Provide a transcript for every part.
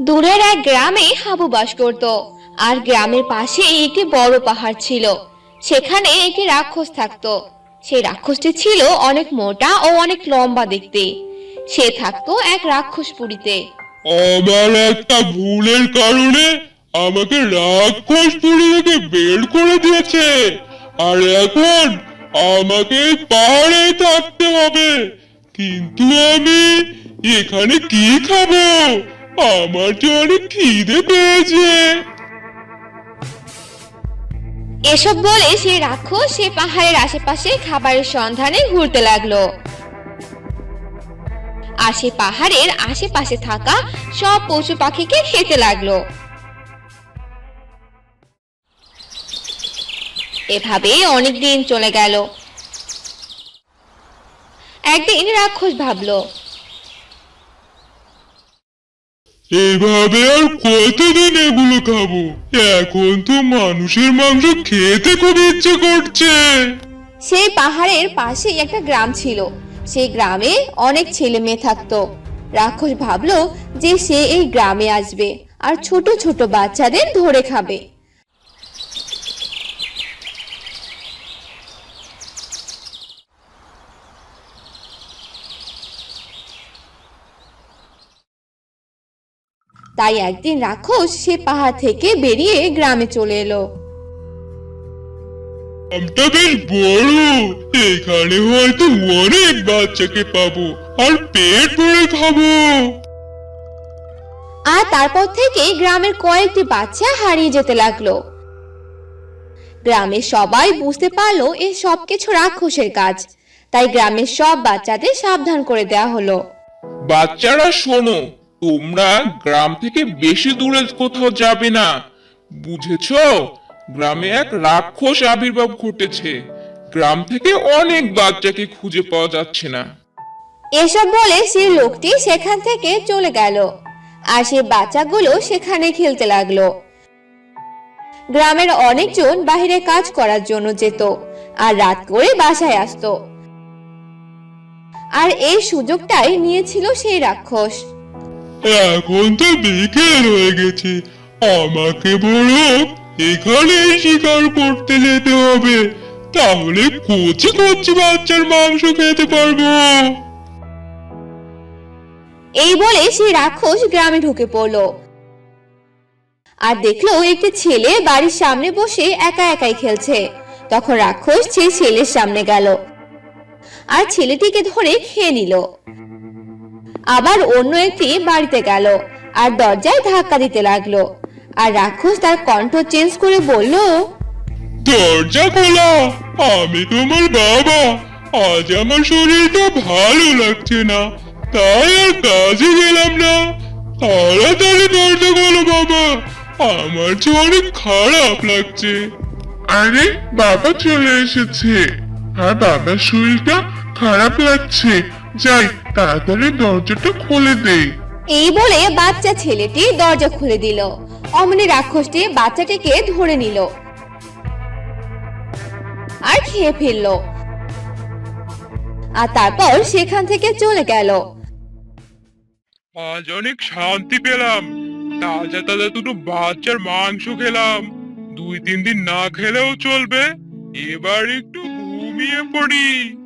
দূরের এক গ্রামে হাবু বাস করত। আর গ্রামের পাশে একটি বড় পাহাড় ছিল। সেখানে একটি রাক্ষস থাকতো। সেই রাক্ষসটি ছিল অনেক মোটা ও অনেক লম্বা দেখতে। সে থাকতো এক রাক্ষস পুরীতে। আমার একটা ভুলের কারণে আমাকে রাক্ষস পুরী থেকে বের করে দিয়েছে। আর এখন আমাকে পাহাড়ে থাকতে হবে। কিন্তু আমি এখানে কি খাব? আমার যে অনেক খিদে পেয়েছে। এসব বলে সেই রাক্ষস সে পাহাড়ের আশেপাশে খাবারের সন্ধানে ঘুরতে লাগল। আর সে পাহাড়ের আশেপাশে থাকা সব পশু পাখিকে খেতে লাগল। এভাবে অনেক দিন চলে গেল। একদিন রাক্ষস ভাবলো এভাবে আর কতদিন এগুলো খাব? এখন তো মানুষের মাংস খেতে খুব ইচ্ছে করছে। সেই পাহাড়ের পাশেই একটা গ্রাম ছিল। সেই গ্রামে অনেক ছেলে মেয়ে থাকতো। রাক্ষস ভাবলো যে সে এই গ্রামে আসবে আর ছোট ছোট বাচ্চাদের ধরে খাবে। তাই একদিন রাক্ষস সে পাহাড় থেকে বেরিয়ে গ্রামে চলে এলো। আমটা বেশ বড় এখানে হয়তো অনেক বাচ্চাকে পাবো আর পেট ভরে খাব। আর তারপর থেকে গ্রামের কয়েকটি বাচ্চা হারিয়ে যেতে লাগল। গ্রামের সবাই বুঝতে পারল এই সব কিছু রাক্ষসের কাজ। তাই গ্রামের সব বাচ্চাদের সাবধান করে দেওয়া হলো। বাচ্চারা শোনো তোমরা গ্রাম থেকে বেশি দূরে কোথাও যাবে না। বুঝেছ? গ্রামে এক রাক্ষস আবির্ভাব ঘটেছে। গ্রাম থেকে অনেক বাচ্চাকে খুঁজে পাওয়া যাচ্ছে না। এসব বলে সেই লোকটি সেখান থেকে চলে গেল আর সেই বাচ্চাগুলো সেখানে খেলতে লাগল। গ্রামের অনেকজন বাইরে কাজ করার জন্য যেত আর রাত করে বাসায় আসতো। আর এই সুযোগটাই নিয়েছিল সেই রাক্ষস। এখন তো বিকেল হয়ে গেছে। আমাকে বরং এখানেই শিকার করতে যেতে হবে। তাহলে কচি কচি বাচ্চার মাংস খেতে পারব। এই বলে সেই রাক্ষস গ্রামে ঢুকে পড়ল। আর দেখল একটি ছেলে বাড়ির সামনে বসে একা একাই খেলছে। তখন রাক্ষস সেই ছেলের সামনে গেল। আর ছেলেটিকে ধরে খেয়ে নিল। আবার অন্য একটি বাড়িতে গেল আর দরজায় ধাক্কা দিতে লাগল। আর রাক্ষস তার কণ্ঠ চেঞ্জ করে বলল দরজা খোলা আমি তোমার বাবা। আজ আমার শরীরটা ভালো লাগছে না তাই আর কাজে গেলাম না। তাড়াতাড়ি দরজা খোলো বাবা আমার যে অনেক খারাপ লাগছে। আরে বাবা চলে এসেছে। আর বাবার শরীরটা খারাপ লাগছে। যাই তাড়াতাড়ি দরজাটা খুলে দেই। এই বলে বাচ্চা ছেলেটি দরজা খুলে দিল। অমনি রাক্ষসটি বাচ্চাটিকে ধরে নিল আর খেয়ে ফেলল। আর তারপর সেখান থেকে চলে গেল। আজ অনেক শান্তি পেলাম। তাজা তাজা দুটো বাচ্চার মাংস খেলাম। দুই তিন দিন না খেলেও চলবে। এবার একটু ঘুমিয়ে পড়ি।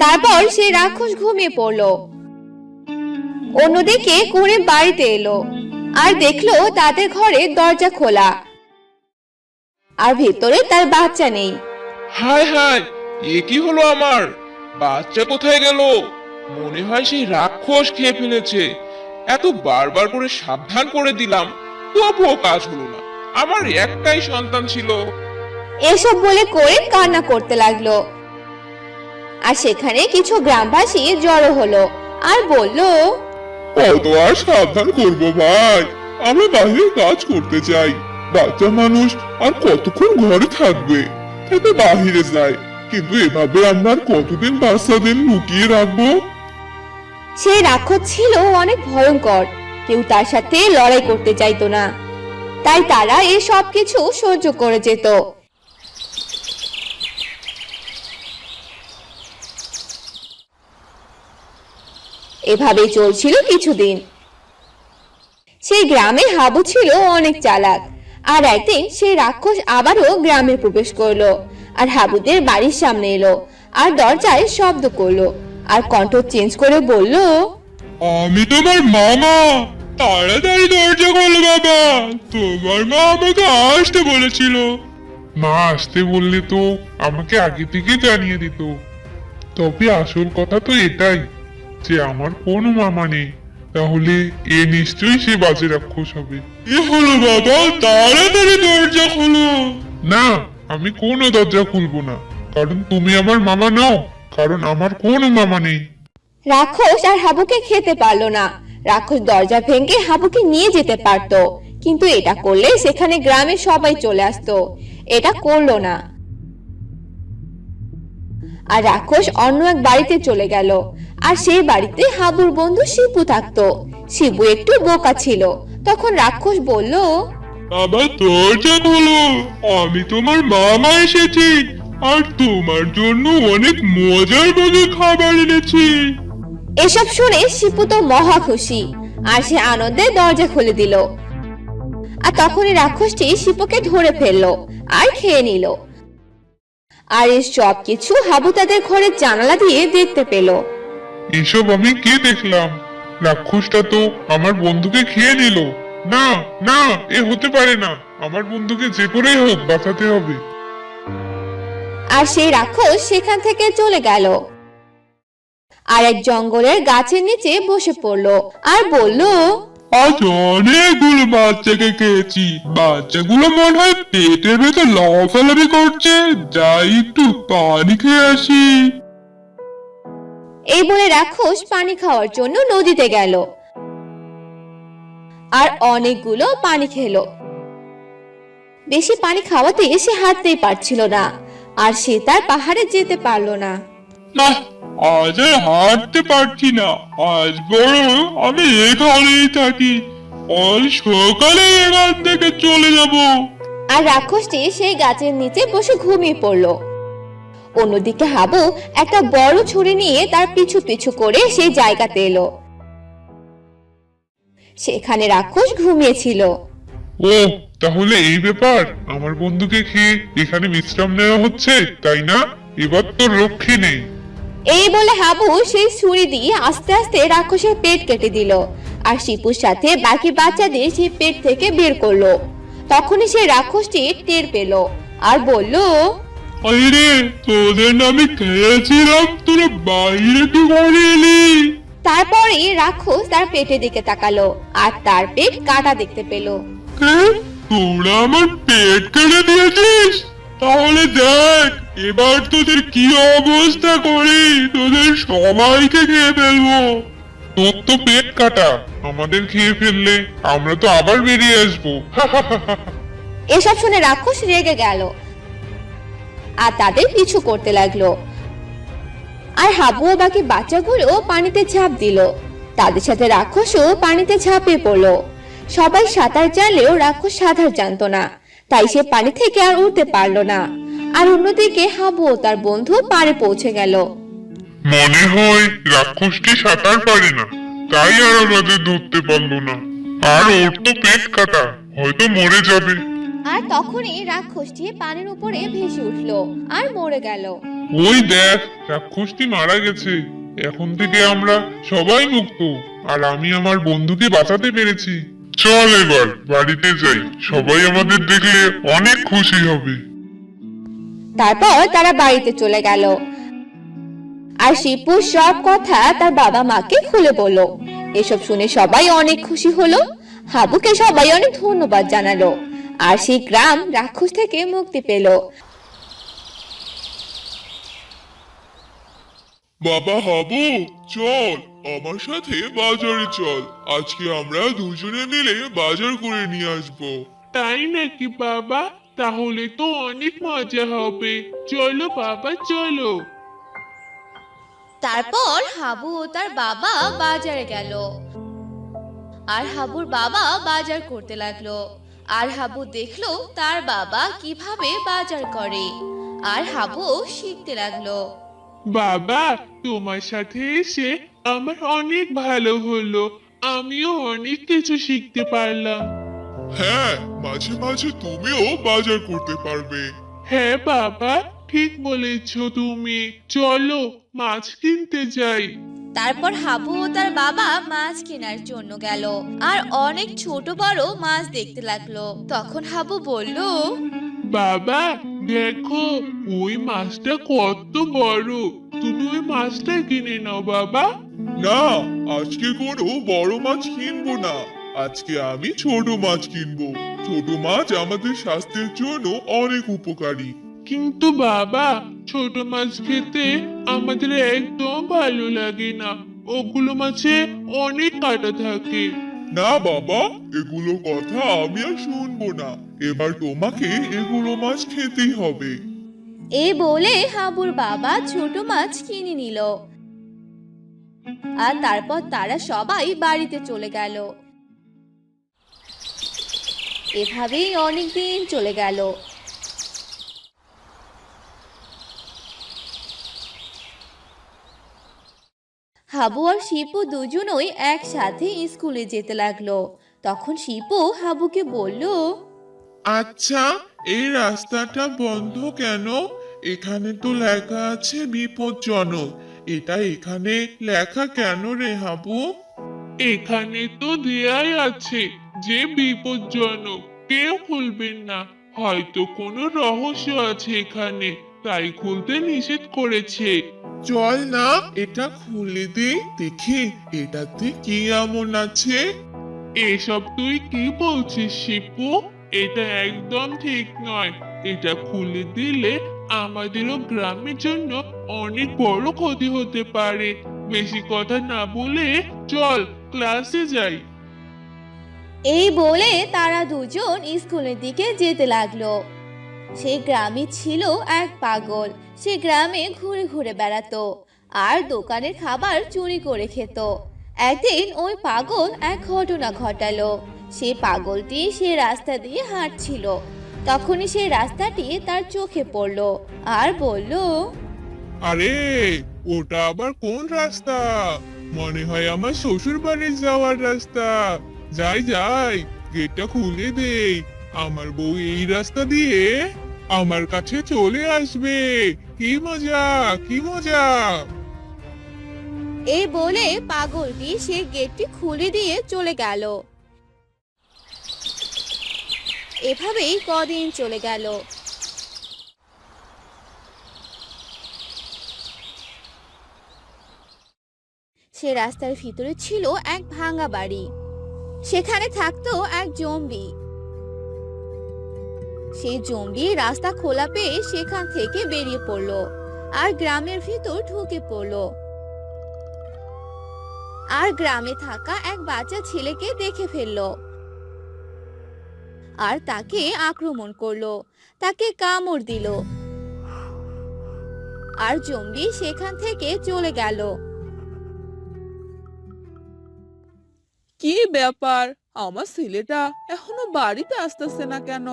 তারপর সেই রাক্ষস ঘুমিয়ে পড়ল। অন্যদিকে কুড়ে বাড়িতে এলো আর দেখল তাদের ঘরে দরজা খোলা। আর ভেতরে তার বাচ্চা নেই। হায় হায় এ কি হলো আমার? বাচ্চা কোথায় গেল? মনে হয় সেই রাক্ষস খেয়ে ফেলেছে। এত বারবার করে সাবধান করে দিলাম তবুও কাজ হলো না। আমার একটাই সন্তান ছিল। এসব বলে করে কান্না করতে লাগল। আর সেখানে কিছু গ্রামবাসী জড়ো হলো আর বলল কত আর সাবধান করব ভাই। আমরা বাইরে কাজ করতে চাই। বাচ্চা মানুষ আর কতক্ষণ ঘরে থাকবে? তাতে বাহিরে যায়। কিন্তু এভাবে আমরা কতদিন বাচ্চাদের লুকিয়ে রাখব? সেই রাক্ষস ছিল অনেক ভয়ঙ্কর। কেউ তার সাথে লড়াই করতে চাইতো না। তাই তারা এই সব কিছু সহ্য করে যেত। এভাবেই চলছিল কিছুদিন। সেই গ্রামে হাবু ছিল অনেক চালাক। আর একদিন সেই রাক্ষস আবারও গ্রামে প্রবেশ করল আর হাবুদের বাড়ির সামনে এলো আর দরজায় শব্দ করল আর কণ্ঠ চেঞ্জ করে বলল, আমি তোমার মামা। তাড়াতাড়ি দরজা খোলো বাবা। তোমার মা আমাকে আসতে বলেছিল। মা আসতে বললে তো আমাকে আগে থেকে জানিয়ে দিত। তবে আসল কথা তো এটাই। যে আমার কোনো মামা নেই তাহলে এ নিশ্চয়ই সে বাজে রাক্ষস হবে। কি হলো বাবা তাড়াতাড়ি দরজা খোলো। না আমি কোনো দরজা খুলবো না কারণ তুমি আমার মামা নাও কারণ আমার কোনো মামা নেই। রাক্ষস আর হাবুকে খেতে পারল না। রাক্ষস দরজা ভেঙে হাবুকে নিয়ে যেতে পারতো কিন্তু এটা করলে সেখানে গ্রামের সবাই চলে আসতো। এটা করল না। আর রাক্ষস অন্য এক বাড়িতে চলে গেল। আর সেই বাড়িতে হাবুর বন্ধু শিবু থাকতো। শিবু একটু বোকা ছিল। তখন রাক্ষস বলল বাবা দরজা খোলো আমি তোমার মামা এসেছি আর তোমার জন্য অনেক মজার মজার খাবার এনেছি। এসব শুনে শিপু তো মহা খুশি আর সে আনন্দে দরজা খুলে দিল। আর তখনই রাক্ষসটি শিপুকে ধরে ফেলল আর খেয়ে নিল। আর এই সব কিছু হাবু তাদের ঘরের জানালা দিয়ে দেখতে পেল। এসব আমি কি দেখলাম? রাক্ষসটা তো আমার বন্ধুকে খেয়ে নিল। না না এ হতে পারে না। আমার বন্ধুকে যে করেই হোক বাঁচাতে হবে। আর সেই রাক্ষস সেখান থেকে চলে গেল। আর এক জঙ্গলের গাছের নিচে বসে পড়ল আর বলল আজ অনেকগুলো বাচ্চাকে খেয়েছি। বাচ্চাগুলো মনে হয় পেটের ভেতর লাফালাফি করছে। যাই একটু পানি খেয়ে আসি। এই বলে রাক্ষস পানি খাওয়ার জন্য নদীতে গেল। আর অনেকগুলো পানি খেলো। বেশি পানি খাওয়াতে সে হাঁটতেই পারছিল না আর সে তার পাহাড়ে যেতে পারল না। না আজ আর হাঁটতে পারছি না। আজ বরং আমি এখানেই থাকি। আজ সকালে এখান থেকে চলে যাব। আর রাক্ষসটি সেই গাছের নিচে বসে ঘুমিয়ে পড়ল। অন্যদিকে হাবু একটা বড় ছুরি নিয়ে তার পিছু পিছু করে সেই জায়গাতে এলো। সেখানে রাক্ষস ঘুমিয়েছিল। ও তাহলে এই ব্যাপার? আমার বন্ধুকে খেয়ে এখানে বিশ্রাম নেওয়া হচ্ছে তাই না? এবার তো রক্ষে নেই। এই বলে হাবু সেই ছুরি দিয়ে আস্তে আস্তে রাক্ষসের পেট কেটে দিল আর শিপুর সাথে বাকি বাচ্চাদের সেই পেট থেকে বের করল। তখনই সেই রাক্ষসটি টের পেল আর বলল আরে তোদের না আমি খেয়েছিলাম তোরা বাইরে কি করে এলি তারপরে রাক্ষস তার পেটের দিকে তাকালো আর তার পেট কাটা দেখতে পেল। কে? তোরা আমার পেট কেটে দিয়েছিস? তাহলে দেখ এবার তোদের কি অবস্থা করি তোদের সবাইকে খেয়ে ফেলব। তোর তো পেট কাটা আমাদের খেয়ে ফেললে আমরা তো আবার বেরিয়ে আসব। এসব শুনে রাক্ষস রেগে গেল আর তাদের পিছু করতে লাগল। আর হাবু ও বাকি বাচ্চাগুলো পানিতে ঝাঁপ দিল। তাদের সাথে রাক্ষসও পানিতে ঝাঁপিয়ে পড়ল। সবাই সাঁতার জানলেও রাক্ষস সাঁতার জানতো না। তাই সে পানি থেকে আর উঠতে পারল না। আর অন্যদিকে হাবু ও তার বন্ধু পাড়ে পৌঁছে গেল। মনে হয় রাক্ষসটি সাঁতার পারে না। তাই আর আমাদের ধরতে পারল না। আর ওর তো পেট কাটা, হয়তো মরে যাবে। আর তখনই রাক্ষসটি পানির উপরে ভেসে উঠল আর মরে গেল। ওই দেখ রাক্ষসটি মারা গেছে। এখন থেকে আমরা সবাই মুক্ত আর আমি আমার বন্ধুকে বাঁচাতে পেরেছি। চল এবার বাড়িতে যাই। সবাই আমাদের দেখলে অনেক খুশি হবে। তারপর তারা বাড়িতে চলে গেল। আর শিপু সব কথা তার বাবা মাকে খুলে বলল। এসব শুনে সবাই অনেক খুশি হলো। হাবুকে সবাই অনেক ধন্যবাদ জানালো। আর সেই গ্রাম রাক্ষস থেকে মুক্তি পেল। বাবা হাবু চল আমার সাথে বাজারে চল। আজকে আমরা দুজনে মিলে বাজার করে নিয়ে আসব। তাই নাকি বাবা? তাহলে তো অনেক মজা হবে। চলো বাবা চলো। তারপর হাবু ও তার বাবা বাজারে গেল। আর হাবুর বাবা বাজার করতে লাগল। আর হাবু দেখল তার বাবা কীভাবে বাজার করে। আর হাবু শিখতে লাগল। বাবা তোমার সাথে এসে আমার অনেক ভালো হলো। আমিও অনেক কিছু শিখতে পারলাম। হ্যাঁ মাঝে মাঝে তুমিও বাজার করতে পারবে। হ্যাঁ বাবা ঠিক বলেছ তুমি। চলো মাছ কিনতে যাই। তারপর হাবু ও তার বাবা মাছ কেনার জন্য গেল। আর অনেক ছোট বড় মাছ দেখতে লাগল। তখন হাবু বলল বাবা দেখো ওই মাছটা কত বড়। তুমি ওই মাছটা কিনে নাও বাবা। না আজকে কোনো বড় মাছ কিনবো না। আজকে আমি ছোট মাছ কিনবো। ছোট মাছ আমাদের স্বাস্থ্যের জন্য অনেক উপকারী। কিন্তু বাবা ছোট মাছ খেতে আমাদের একদম ভালো লাগে না। ওগুলো মাছে অনেক কাটা থাকে। না বাবা এগুলো কথা আমি আর শুনব না। এবার তোমাকে এগুলো মাছ খেতেই হবে। এই বলে হাবুর বাবা ছোট মাছ কিনে নিল। আর তারপর তারা সবাই বাড়িতে চলে গেল। এভাবেই অনেক দিন চলে গেল। হাবু আর শিপু দুজনই একসাথে স্কুলে যেতে লাগল। তখন শিপু হাবুকে বলল আচ্ছা এই রাস্তাটা বন্ধ কেন? এখানে তো লেখা আছে বিপজ্জনক। এটা এখানে লেখা কেন রে হাবু? এখানে তো দেয়াই আছে যে বিপজ্জনক। কেউ খুলবেন না। হয়তো কোনো রহস্য আছে এখানে। তাই খুলতে নিষেধ করেছে। চল না, এটা খুলে দে, দেখি এটাতে কি এমন আছে? এসব তুই কি বলছিস, শিপু? এটা একদম ঠিক নয়। এটা খুলে দিলে আমাদেরও গ্রামের জন্য অনেক বড় ক্ষতি হতে পারে। বেশি কথা না বলে চল ক্লাসে যাই। এই বলে তারা দুজন স্কুলের দিকে যেতে লাগল। সেই গ্রামে ছিল এক পাগল। সে গ্রামে ঘুরে ঘুরে বেড়াতো আর দোকানের খাবার চুরি করে খেত। একদিন ওই পাগল এক ঘটনা ঘটালো। সে পাগলটি সে রাস্তা দিয়ে হাঁটছিল। তখনই সেই রাস্তাটি তার চোখে পড়ল আর বলল, আরে, ওটা আবার কোন রাস্তা? মনে হয় আমার শ্বশুর বাড়ি যাওয়ার রাস্তা। যাই যাই, গেটটা খুলে দেই। আমার বউ এই রাস্তা দিয়ে আমার কাছে চলে আসবে। কি মজা কি মজা। এই বলে পাগলটি সে গেটটি খুলে দিয়ে চলে গেল। এভাবেই কদিন চলে গেল। সে রাস্তার ভিতরে ছিল এক ভাঙা বাড়ি। সেখানে থাকতো এক জম্বি। সেই জম্বি রাস্তা খোলা পেয়ে সেখান থেকে বেরিয়ে পড়ল আর গ্রামের ভিতর ঢুকে পড়ল। আর গ্রামে থাকা এক বাচ্চা ছেলেকে দেখে ফেলল। আর তাকে আক্রমণ করল, তাকে কামড় দিল। আর জম্বি সেখান থেকে চলে গেল। কি ব্যাপার? আমার ছেলেটা এখনও বাড়িতে আসতেছে না কেন?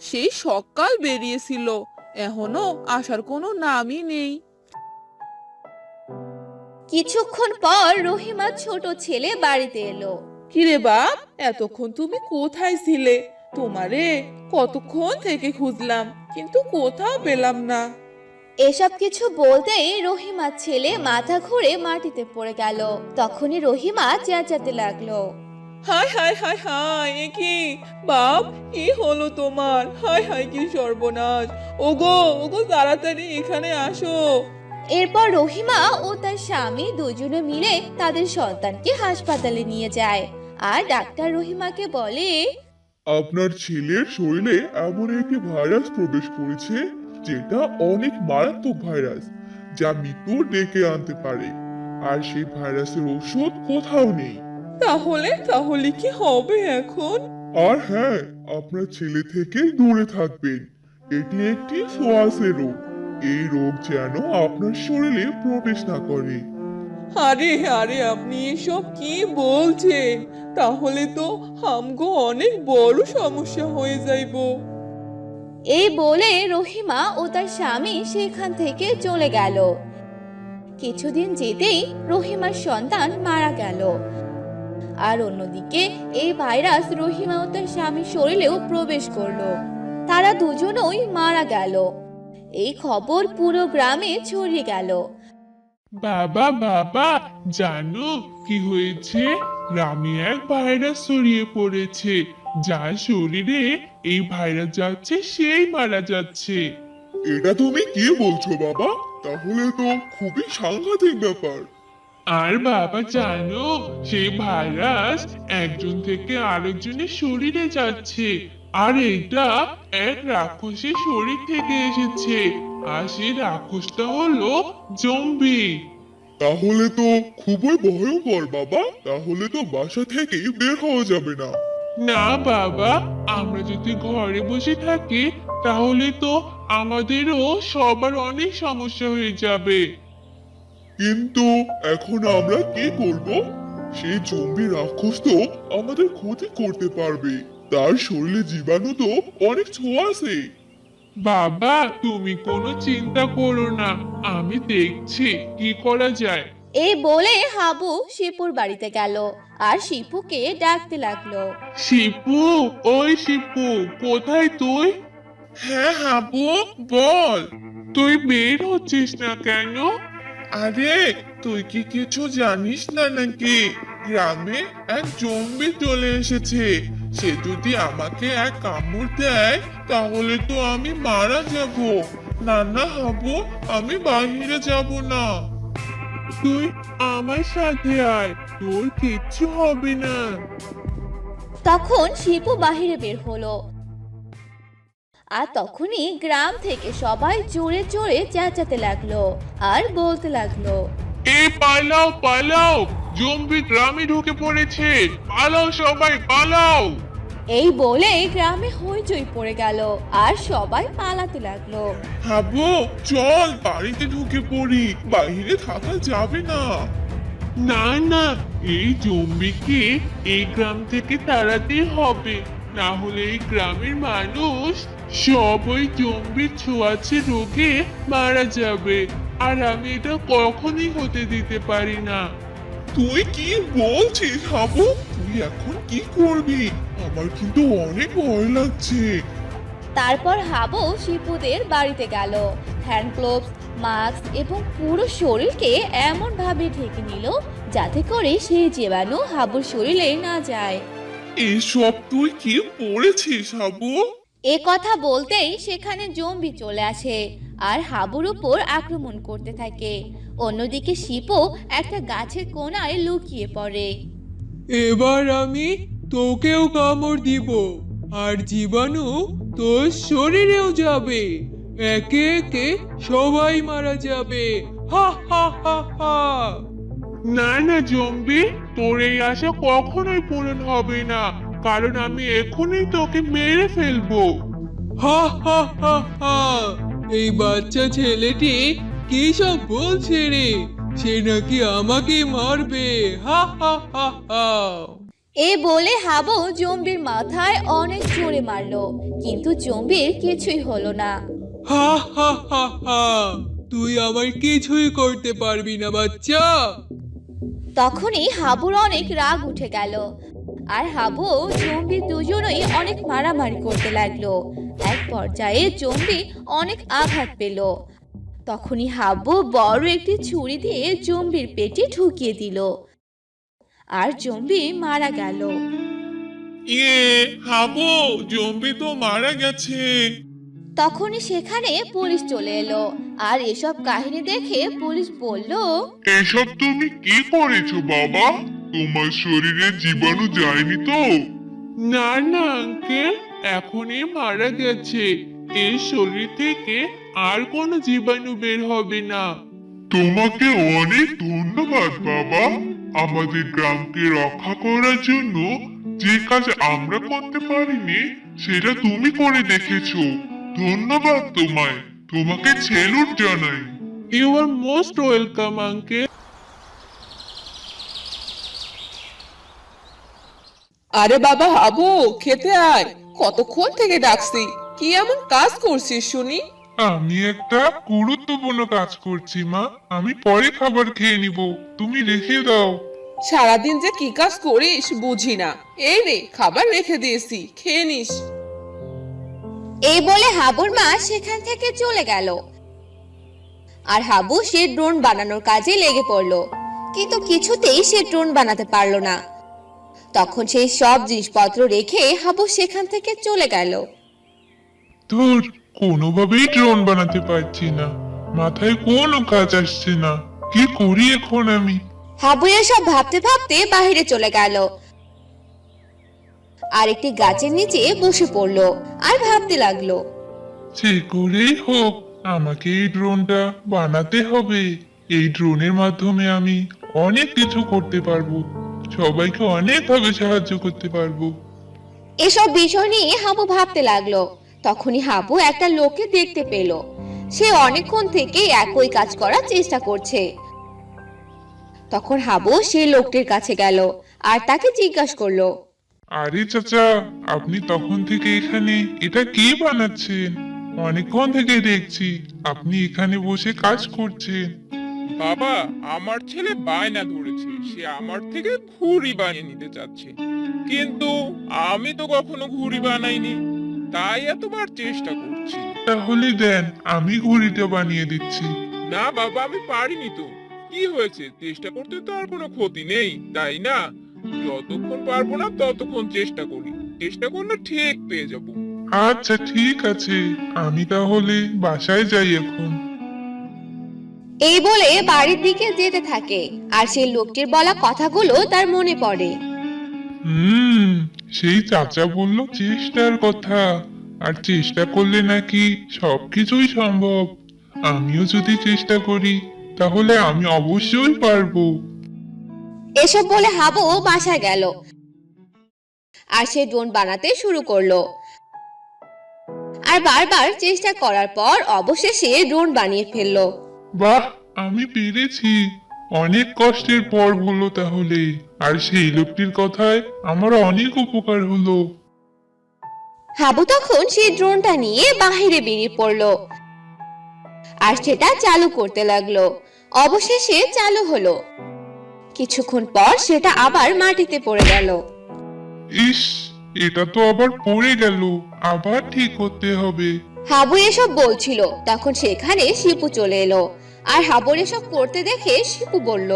সেই সকাল বেরিয়েছিল। এখনও আসার কোনো নামই নেই। কিছুক্ষণ পর রহিমার ছোট ছেলে বাড়িতে এলো। কিরে বাপ এতক্ষণ তুমি কোথায় ছিলে? তোমারে কতক্ষণ থেকে খুঁজলাম কিন্তু কোথাও পেলাম না। এসব কিছু বলতেই রহিমার ছেলে মাথা ঘুরে মাটিতে পড়ে গেল। তখনই রহিমা চেঁচাতে লাগল। হায় হায় হায় হায় এ কি? বাপ কি হলো তোমার? হায় হায় কি সর্বনাশ। ওগো ওগো তাড়াতাড়ি এখানে আসো। এরপর রহিমা ও তার স্বামী দুজনে মিলে তাদের সন্তানকে হাসপাতালে নিয়ে যায়। আর ডাক্তার রহিমাকে বলে আপনার ছেলের শরীরে এমন একটি ভাইরাস প্রবেশ করেছে যেটা অনেক মারাত্মক ভাইরাস যা মৃত্যু ডেকে আনতে পারে। আর সেই ভাইরাসের ওষুধ কোথাও নেই। তাহলে তাহলে কি হবে এখন? আর হ্যাঁ আপনার ছেলে থেকে দূরে থাকবেন। এটি একটি সোয়াসের রোগ। এই রোগ যেন আপনার শরীরে প্রবেশ না করে। আরে আরে আপনি এসব কি বলছেন? তাহলে তো আমগো অনেক বড় সমস্যা হয়ে যাইবো। এই বলে রহিমা ও তার স্বামী সেখান থেকে চলে গেল। কিছুদিন যেতেই রহিমার সন্তান মারা গেল। আর অন্যদিকে এই ভাইরাস রহিমা ও তার স্বামীর শরীরেও প্রবেশ করল। তারা দুজনই মারা গেল। এই খবর পুরো গ্রামে ছড়িয়ে গেল। বাবা বাবা জানো কি হয়েছে? গ্রামে এক ভাইরাস ছড়িয়ে পড়েছে। যার শরীরে এই ভাইরাস যাচ্ছে সেই মারা যাচ্ছে। এটা তুমি কি বলছো বাবা? তাহলে তো খুবই সাংঘাতিক ব্যাপার। আর বাবা জানো সেই ভাইরাস একজন থেকে আরেকজনের শরীরে যাচ্ছে। আর এটা এক রাক্ষসের শরীর থেকে এসেছে। আর সেই রাক্ষসটা হলো জম্বি। তাহলে তো খুবই ভয়ঙ্কর বাবা। তাহলে তো বাসা থেকে বের হওয়া যাবে না। না বাবা আমরা যদি ঘরে বসে থাকি তাহলে তো আমাদেরও সবার অনেক সমস্যা হয়ে যাবে। কিন্তু এখন আমরা কি করব? সেই জম্বি রাক্ষস তো আমাদের ক্ষতি করতে পারবে। তার শরীরে জীবাণু তো অনেক ছোঁয়া আছে। বাবা তুমি কোনো চিন্তা করো না। আমি দেখছি কি করা যায়। এই বলে হাবু শিপুর বাড়িতে গেল আর শিপুকে ডাকতে লাগল। শিপু ওই শিপু কোথায় তুই? হ্যাঁ হাবু বল। তুই বের হচ্ছিস না কেন? আরে, তুই কি কিছু জানিস না নাকি? গ্রামে এক জম্বি চলে এসেছে। সে যদি আমাকে এক কামড় দেয়, তাহলে তো আমি মারা যাব। না না, হাবু, আমি বাইরে যাব না। তুই আমার সাথে আয়, তোর কিচ্ছু হবে না। তখন শিপু বাহিরে বের হলো। আর তখনই গ্রাম থেকে সবাই জোরে জোরে চেঁচাতে লাগল আর বলতে লাগল এ পালাও পালাও জম্বি গ্রামে ঢুকে পড়েছে। পালাও সবাই পালাও! এই বলে গ্রামে হইচই পড়ে গেল আর সবাই পালাতে লাগল। হাবু চল বাড়িতে ঢুকে পড়ি বাইরে থাকা যাবে না। না না এই জম্বিকে এই গ্রাম থেকে তাড়াতে হবে। না হলে এই গ্রামের মানুষ সব ওই জম্বির ছোঁয়াচে রোগে মারা যাবে। আর আমি এটা কখনই হতে দিতে পারি না। তুই কি বলছিস হাবু? তুই এখন কি করবি? আমার কিন্তু অনেক ভয় লাগছে। তারপর হাবু শিপুদের বাড়িতে গেল। হ্যান্ড গ্লোভস মাস্ক এবং পুরো শরীরকে এমন ভাবে ঢেকে নিল যাতে করে সেই জীবাণু হাবুর শরীরে না যায়। এসব তুই কি পড়েছিস হাবু? এ কথা বলতেই সেখানে জম্বি চলে আসে আর হাবুর উপর আক্রমণ করতে থাকে। অন্যদিকে শিপও একটা গাছের কোণায় লুকিয়ে পড়ে। এবার আমি তোকেও কামড় দিব আর জীবাণু তোর শরীরেও যাবে। একে একে সবাই মারা যাবে। হা হা হা হা। না না জম্বি তোর এই আশা কখনোই পূরণ হবে না। কারণ আমি এখনই তোকে মেরে ফেলব। হা হা হা হা। এই বাচ্চা ছেলেটি কি সব বলছে রে? সে নাকি আমাকে মারবে। হা হা হা হা। এ বলে হাবু জম্বির মাথায় অনেক জোরে মারলো কিন্তু জম্বির কিছুই হলো না। হা হা হা হা। তুই আমার কিছুই করতে পারবি না বাচ্চা। তখনই হাবুর অনেক রাগ উঠে গেল। আর হাবু জম্বি দুজনেই অনেক মারামারি করতে লাগল। এক পর্যায়ে জম্বি অনেক আঘাত পেল। তখনই হাবু বড় একটি ছুরি দিয়ে জম্বির পেটে ঢুকিয়ে দিল। আর জম্বি মারা গেল। ইয়ে হাবু, জম্বি তো মারা গেছে। তখনই সেখানে পুলিশ চলে এলো। আর এসব কাহিনী দেখে পুলিশ বলল এসব তুমি কি করেছ বাবা? তোমার শরীরে জীবাণু যায়নি তো? না না আঙ্কেল এখনই মারা গেছে। এই শরীর থেকে আর কোনো জীবাণু বের হবে না। তোমাকে অনেক ধন্যবাদ বাবা। আমাদের গ্রামকে রক্ষা করার জন্য যে কাজ আমরা করতে পারিনি সেটা তুমি করে দেখেছ। ধন্যবাদ তোমায়। তোমাকে সেলুট জানাই। You are most welcome uncle আরে বাবা হাবু খেতে আয়। কতক্ষণ থেকে ডাকছি? কি এমন কাজ করছিস শুনি? আমি একটা গুরুত্বপূর্ণ কাজ করছি মা। আমি পরে খাবার খেয়ে নিব। তুমি রেখে দাও। সারাদিন যে কি কাজ করিস বুঝি না। এই রে খাবার রেখে দিয়েছি। খেয়ে নিস। এই বলে হাবুর মা সেখান থেকে চলে গেল। আর হাবু সে ড্রোন বানানোর কাজে লেগে পড়ল। কিন্তু কিছুতেই সে ড্রোন বানাতে পারল না। তখন সেই সব জিনিসপত্র রেখে হাবু সেখান থেকে চলে গেল। তোর কোনোভাবেই ড্রোন বানাতে পারছি না। মাথায় কোনো কাজ আসছে না। কি করি এখন আমি? হাবু এসব ভাবতে ভাবতে বাইরে চলে গেল। আর একটি গাছের নিচে বসে পড়ল আর ভাবতে লাগল। যে করেই হোক আমাকে এই ড্রোনটা বানাতে হবে। এই ড্রোনের মাধ্যমে আমি অনেক কিছু করতে পারব। সবাইকে অনেকভাবে সাহায্য করতে পারব। এসব বিষয় নিয়ে হাবু ভাবতে লাগল। তখনই হাবু একটা লোককে দেখতে পেল। সে অনেকক্ষণ থেকে একই কাজ করার চেষ্টা করছে। তখন হাবু সেই লোকটির কাছে গেল আর তাকে জিজ্ঞাসা করল আরে চাচা আপনি তখন থেকে এখানে এটা কি বানাচ্ছেন? অনেকক্ষণ থেকে দেখছি আপনি এখানে বসে কাজ করছেন। বাবা আমার ছেলে বায়না ধরেছে সে আমার থেকে ঘুড়ি বানিয়ে নিতে চাচ্ছে। কিন্তু আমি তো কখনো ঘুড়ি বানাইনি তাই এতবার চেষ্টা করছি। তাহলে দেন আমি ঘুড়িটা বানিয়ে দিচ্ছি। না বাবা আমি পারিনি তো। কি হয়েছে? চেষ্টা করতে তো আর কোনো ক্ষতি নেই তাই না? যতক্ষণ পারব না ততক্ষণ চেষ্টা করি। চেষ্টা করলে ঠিক পেয়ে যাব। আচ্ছা ঠিক আছে। আমি তাহলে বাসায় যাই এখন। এই বলে বাড়ির দিকে যেতে থাকে আর সেই লোকটির বলা কথাগুলো তার মনে পড়ে। হুম সেই চাচা বলল চেষ্টার কথা। আর চেষ্টা করলে নাকি সবকিছুই সম্ভব। আমিও যদি চেষ্টা করি তাহলে আমি অবশ্যই পারব। এসব বলে হাবু বাসায় গেল। আর সে ড্রোন বানাতে শুরু করল। আর বারবার চেষ্টা করার পর অবশেষে ড্রোন বানিয়ে ফেলল। বাহ আমি পেরেছি। অনেক কষ্টের পর হলো তাহলে। আর সেই লোকটির কথায় আমার অনেক উপকার হলো। হাবু তখন সেই ড্রোনটা নিয়ে বাহিরে বেরিয়ে পড়ল। আর সেটা চালু করতে লাগল। অবশেষে চালু হলো। কিছুক্ষণ পর সেটা আবার মাটিতে পড়ে গেল। ইস এটা তো আবার পড়ে গেল। আবার ঠিক করতে হবে। হাবু এসব বলছিল। তখন সেখানে শিপু চলে এলো। আর হাবুর এসব করতে দেখে শিপু বলল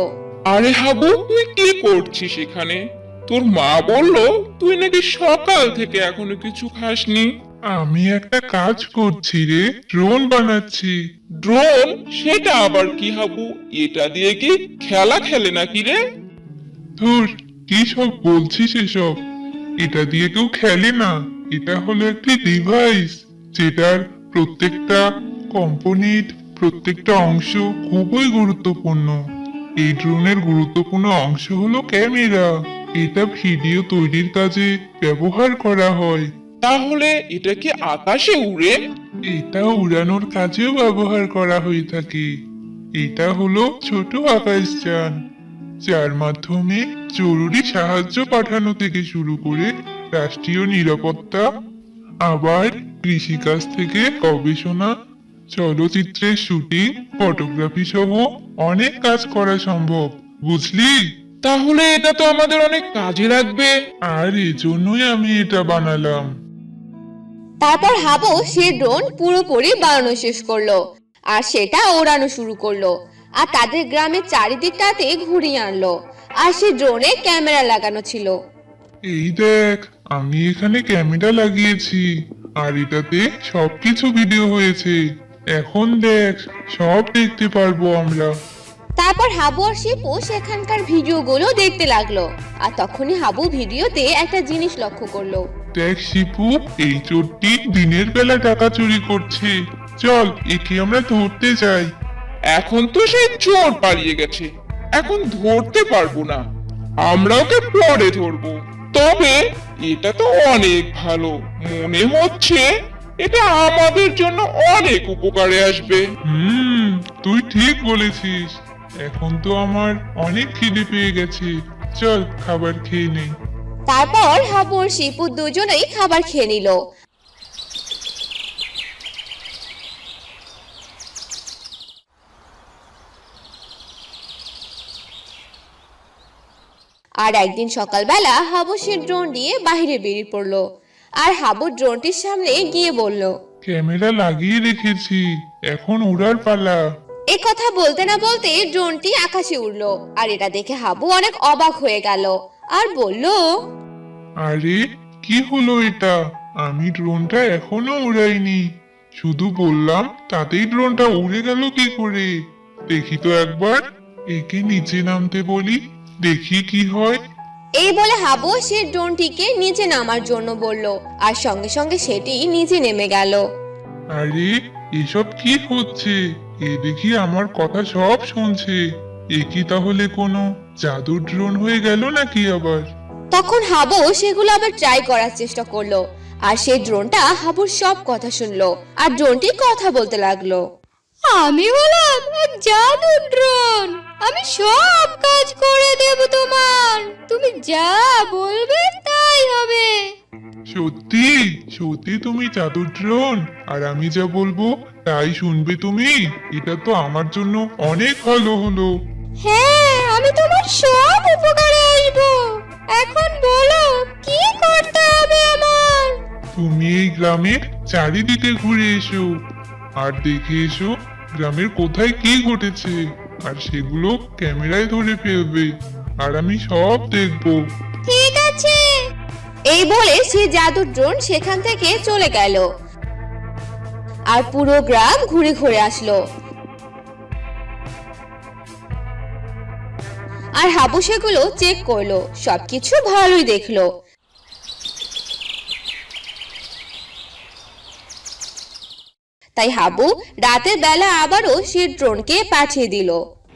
আরে হাবু তুই কি করছিস এখানে? তোর মা বলল তুই নাকি সকাল থেকে এখনও কিছু খাসনি। আমি একটা কাজ করছি রে। ড্রোন বানাচ্ছি। ড্রোন? সেটা আবার কি হাবু? এটা দিয়ে কি খেলা খেলে নাকি রে? ধুর, কি সব বলছিস এসব? এটা দিয়ে কেউ খেলে না। এটা হলো একটি ডিভাইস যেটার প্রত্যেকটা কম্পোনেন্ট প্রত্যেকটা অংশ খুবই গুরুত্বপূর্ণ। এই ড্রোনের গুরুত্বপূর্ণ অংশ হলো ক্যামেরা। এটা ভিডিও তৈরির কাজে ব্যবহার করা হয়। তাহলে এটা কি আকাশে উড়ে? এটা উড়ানোর কাজেও ব্যবহার করা হয়ে থাকে। এটা হলো ছোট আকাশযান যার মাধ্যমে জরুরি সাহায্য পাঠানো থেকে শুরু করে রাষ্ট্রীয় নিরাপত্তা আবার কৃষিকাজ থেকে গবেষণা চলচ্চিত্রের শুটিং ফটোগ্রাফি সহ অনেক কাজ করা সম্ভব বুঝলি? তাহলে এটা তো আমাদের অনেক কাজে লাগবে। আর এজন্যই আমি এটা বানালাম। তারপর হাবু সে ড্রোন পুরোপুরি বানানো শেষ করল। আর সেটা ওড়ানো শুরু করল। আর তাদের গ্রামের চারিদিকটাতে ঘুরিয়ে আনলো। আর সে ড্রোনে ক্যামেরা লাগানো ছিল। এই দেখ আমি এখানে ক্যামেরা লাগিয়েছি। আর এটাতে সবকিছু ভিডিও হয়েছে। এখন দেখ সব দেখতে পারব আমরা। তারপর হাবু আর শিপু সেখানকার ভিডিওগুলো দেখতে লাগল। আর তখনই হাবু ভিডিওতে একটা জিনিস লক্ষ্য করল। দেখ এই চোরটি দিনের বেলা টাকা চুরি করছে। চল, একে আমরা ধরতে যাই। এখন তো সেই চোর পালিয়ে গেছে। এখন ধরতে পারব না। আমরা ওকে পরে ধরবো। তবে এটা তো অনেক ভালো। মনে হচ্ছে এটা আমাদের জন্য অনেক উপকারে আসবে। হুম, তুই ঠিক বলেছিস। এখন তো আমার অনেক খিদে পেয়ে গেছে। চল, খাবার খেয়ে নেই। তারপর হাবু আর শিপু দুজনেই খাবার খেয়ে নিল। আর একদিন সকালবেলা হাবু সে ড্রোন নিয়ে বাইরে বেরিয়ে পড়ল। আর হাবু ড্রোনটির সামনে গিয়ে বলল ক্যামেরা লাগিয়ে রেখেছি এখন উড়ার পালা। এ কথা বলতে না বলতে ড্রোনটি আকাশে উড়লো আর এটা দেখে হাবু অনেক অবাক হয়ে গেল। আর বলল আরে কি হলো এটা? আমি ড্রোনটা এখনও উড়াইনি। শুধু বললাম তাতেই ড্রোনটা উড়ে গেল কি করে? দেখি তো একবার একে নিচে নামতে বলি দেখি কি হয়। এই বলে হাবু সে ড্রোনটিকে নিচে নামার জন্য বলল আর সঙ্গে সঙ্গে সেটি নিচে নেমে গেল। আরে এসব কি হচ্ছে? এ দেখি আমার কথা সব শুনছে। এ কি তাহলে কোনো জাদুর ড্রোন হয়ে গেল নাকি আবার? তখন হাবু সেগুলো আবার ট্রাই করার চেষ্টা করল। আর সেই ড্রোনটা হাবুর সব কথা শুনলো আর ড্রোনটি কথা বলতে লাগল। আমি হলাম এক জাদু ড্রোন আমি সব কাজ করে দেব তোমার। তুমি যা বলবে তাই হবে। সত্যি? সত্যি তুমি জাদুর ড্রোন? আর আমি যা বলব তাই শুনবে তুমি? এটা তো আমার জন্য অনেক ভালো হলো। হ্যাঁ আমি তোমার সব উপকারে আসব। এখন বলো কি করতে হবে আমার? তুমি এই গ্রামের চারিদিকে ঘুরে এসো। আর দেখে এসো গ্রামের কোথায় কি ঘটেছে। আর সেগুলো ক্যামেরায় ধরে ফেলবে। আর আমি সব দেখব। ঠিক আছে। এই বলে সে জাদুর ড্রোন সেখান থেকে চলে গেল। আর পুরো গ্রাম ঘুরে ঘুরে আসলো। আর হাবু সেগুলো চেক করল, সবকিছু ভালোই দেখল। তাই হাবু রাতের বেলা আবারও সে ড্রোনকে পাঠিয়ে দিল,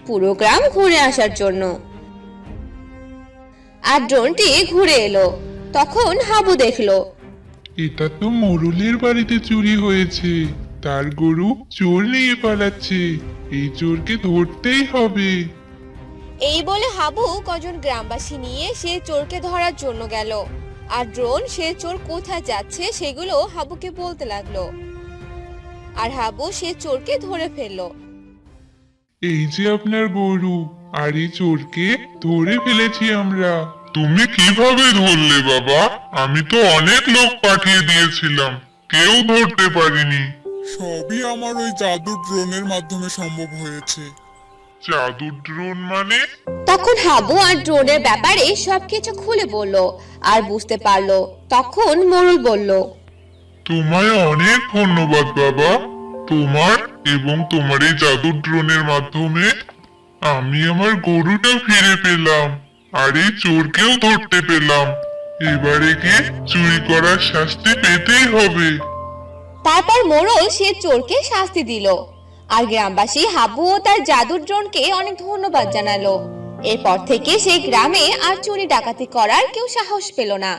পুরো গ্রাম ঘুরে আসার জন্য। আর ড্রোনটি ঘুরে এলো, তখন হাবু দেখল। এটা তো মোরুলের বাড়িতে চুরি হয়েছে, তার গরু চোর নিয়ে পালাচ্ছে, এই চোরকে ধরতেই হবে। এই বলে হাবু কজন গ্রামবাসী নিয়ে সে চোরকে ধরার জন্য গেল। আর ড্রোন সে চোর কোথায় যাচ্ছে সেগুলো হাবুকে বলতে লাগল। আর হাবু সে চোরকে ধরে ফেলল। এই যে আপনার গরু আর এই চোরকে ধরে ফেলেছি আমরা। তুমি কীভাবে ধরলে বাবা? আমি তো অনেক লোক পাঠিয়ে দিয়েছিলাম কেউ ধরতে পারিনি। সবই আমার ওই জাদুর ড্রোনের মাধ্যমে সম্ভব হয়েছে। জাদুর ড্রোন মানে? তখন হাবু আর ড্রোনের ব্যাপারে সবকিছু খুলে বলল আর বুঝতে পারল। তখন মোরল বলল তোমায় অনেক ধন্যবাদ বাবা। তোমার এবং তোমার এই জাদুর ড্রোনের মাধ্যমে আমি আমার গরুটা ফিরে পেলাম আর এই চোরকেও ধরতে পেলাম। এবারে কি চুরি করার শাস্তি পেতেই হবে। তারপর মোড়ল সে চোরকে শাস্তি দিল। আর গ্রামবাসী হাবু ও তার জাদুর ড্রোনকে অনেক ধন্যবাদ জানালো। এরপর থেকে সেই গ্রামে আর চুরি ডাকাতি করার কেউ সাহস পেল না।